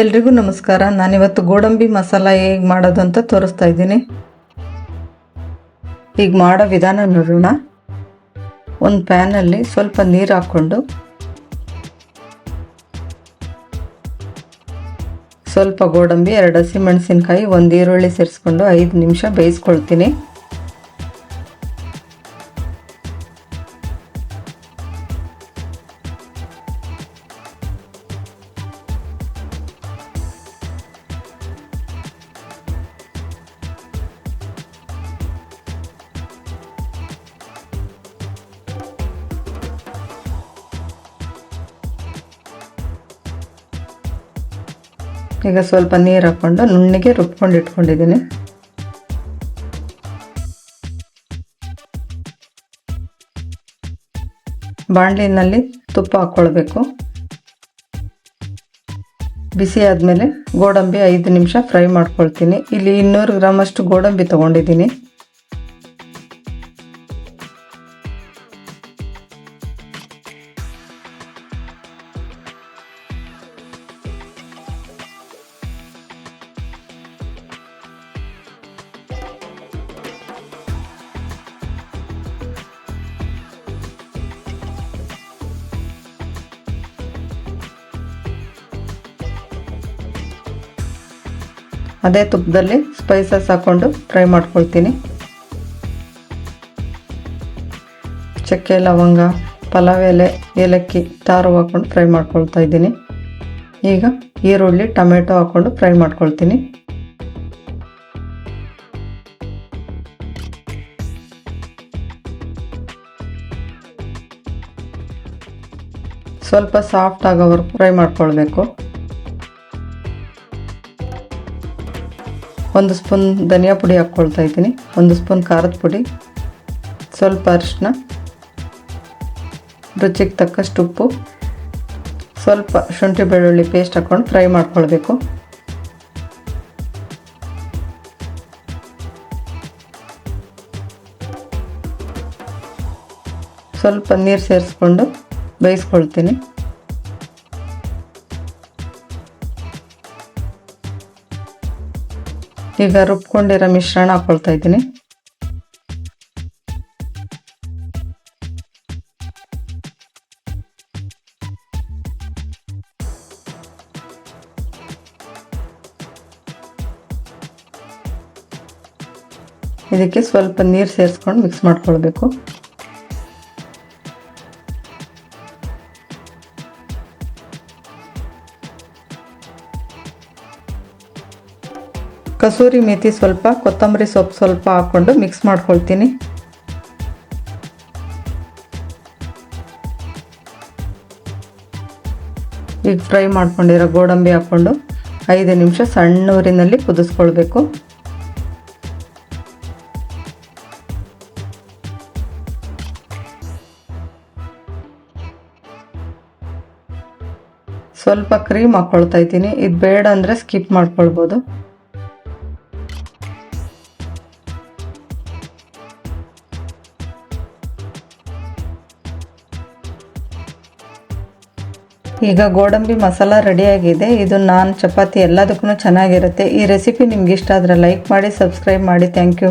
ಎಲ್ರಿಗೂ ನಮಸ್ಕಾರ. ನಾನಿವತ್ತು ಗೋಡಂಬಿ ಮಸಾಲ ಹೇಗೆ ಮಾಡೋದು ಅಂತ ತೋರಿಸ್ತಾ ಇದ್ದೀನಿ. ಈಗ ಮಾಡೋ ವಿಧಾನ ನೋಡೋಣ. ಒಂದು ಪ್ಯಾನಲ್ಲಿ ಸ್ವಲ್ಪ ನೀರು ಹಾಕ್ಕೊಂಡು, ಸ್ವಲ್ಪ ಗೋಡಂಬಿ, ಎರಡು ಹಸಿಮೆಣಸಿನ್ಕಾಯಿ ಒಂದು ಈರುಳ್ಳಿ ಸೇರಿಸ್ಕೊಂಡು ಐದು ನಿಮಿಷ ಬೇಯಿಸ್ಕೊಳ್ತೀನಿ. ಈಗ ಸ್ವಲ್ಪ ನೀರು ಹಾಕ್ಕೊಂಡು ನುಣ್ಣಿಗೆ ರುಬ್ಕೊಂಡು ಇಟ್ಕೊಂಡಿದ್ದೀನಿ. ಬಾಣಲಿನಲ್ಲಿ ತುಪ್ಪ ಹಾಕ್ಕೊಳ್ಬೇಕು ಬಿಸಿ ಆದಮೇಲೆ ಗೋಡಂಬಿ ಐದು ನಿಮಿಷ ಫ್ರೈ ಮಾಡ್ಕೊಳ್ತೀನಿ. ಇಲ್ಲಿ ಇನ್ನೂರು ಗ್ರಾಮಷ್ಟು ಗೋಡಂಬಿ ತೊಗೊಂಡಿದ್ದೀನಿ. ಅದೇ ತುಪ್ಪದಲ್ಲಿ ಸ್ಪೈಸಸ್ ಹಾಕ್ಕೊಂಡು ಫ್ರೈ ಮಾಡ್ಕೊಳ್ತೀನಿ. ಚಕ್ಕೆ, ಲವಂಗ, ಪಲಾವ್ ಎಲೆ, ಏಲಕ್ಕಿ, ತಾರು ಹಾಕ್ಕೊಂಡು ಫ್ರೈ ಮಾಡ್ಕೊಳ್ತಾ ಇದ್ದೀನಿ. ಈಗ ಈರುಳ್ಳಿ, ಟೊಮೆಟೊ ಹಾಕ್ಕೊಂಡು ಫ್ರೈ ಮಾಡ್ಕೊಳ್ತೀನಿ. ಸ್ವಲ್ಪ ಸಾಫ್ಟ್ ಆಗೋವರೆಗೂ ಫ್ರೈ ಮಾಡ್ಕೊಳ್ಬೇಕು. ಒಂದು ಸ್ಪೂನ್ ಧನಿಯಾ ಪುಡಿ ಹಾಕ್ಕೊಳ್ತಾ ಇದ್ದೀನಿ. ಒಂದು ಸ್ಪೂನ್ ಖಾರದ ಪುಡಿ, ಸ್ವಲ್ಪ ಅರಿಶಿನ ರುಚಿಗೆ ತಕ್ಕಷ್ಟು ಉಪ್ಪು, ಸ್ವಲ್ಪ ಶುಂಠಿ ಬೆಳ್ಳುಳ್ಳಿ ಪೇಸ್ಟ್ ಹಾಕ್ಕೊಂಡು ಫ್ರೈ ಮಾಡ್ಕೊಳ್ಬೇಕು. ಸ್ವಲ್ಪ ನೀರು ಸೇರಿಸ್ಕೊಂಡು ಬೇಯಿಸ್ಕೊಳ್ತೀನಿ. ಈಗ ರುಬ್ಕೊಂಡಿರೋ ಮಿಶ್ರಣ ಹಾಕ್ಕೊಳ್ತಾ ಇದ್ದೀನಿ. ಇದಕ್ಕೆ ಸ್ವಲ್ಪ ನೀರು ಸೇರಿಸ್ಕೊಂಡು ಮಿಕ್ಸ್ ಮಾಡ್ಕೊಳ್ಬೇಕು. ಕಸೂರಿ ಮೇಥಿ ಸ್ವಲ್ಪ, ಕೊತ್ತಂಬರಿ ಸೊಪ್ಪು ಸ್ವಲ್ಪ ಹಾಕ್ಕೊಂಡು ಮಿಕ್ಸ್ ಮಾಡ್ಕೊಳ್ತೀನಿ. ಈಗ ಫ್ರೈ ಮಾಡ್ಕೊಂಡಿರೋ ಗೋಡಂಬಿ ಹಾಕ್ಕೊಂಡು ಐದು ನಿಮಿಷ ಸಣ್ಣ ಊರಿನಲ್ಲಿ ಕುದಿಸ್ಕೊಳ್ಬೇಕು. ಸ್ವಲ್ಪ ಕ್ರೀಮ್ ಹಾಕ್ಕೊಳ್ತಾ ಇದ್ದೀನಿ. ಇದು ಬೇಡ ಅಂದರೆ ಸ್ಕಿಪ್ ಮಾಡ್ಕೊಳ್ಬೋದು. ಈಗ ಗೋಡಂಬಿ ಮಸಾಲ ರೆಡಿಯಾಗಿದೆ. ಇದು ನಾನ್ ಚಪಾತಿ ಎಲ್ಲದಕ್ಕೂ ಚೆನ್ನಾಗಿರುತ್ತೆ. ಈ ರೆಸಿಪಿ ನಿಮ್ಗೆ ಇಷ್ಟ ಆದರೆ ಲೈಕ್ ಮಾಡಿ, ಸಬ್ಸ್ಕ್ರೈಬ್ ಮಾಡಿ. Thank you.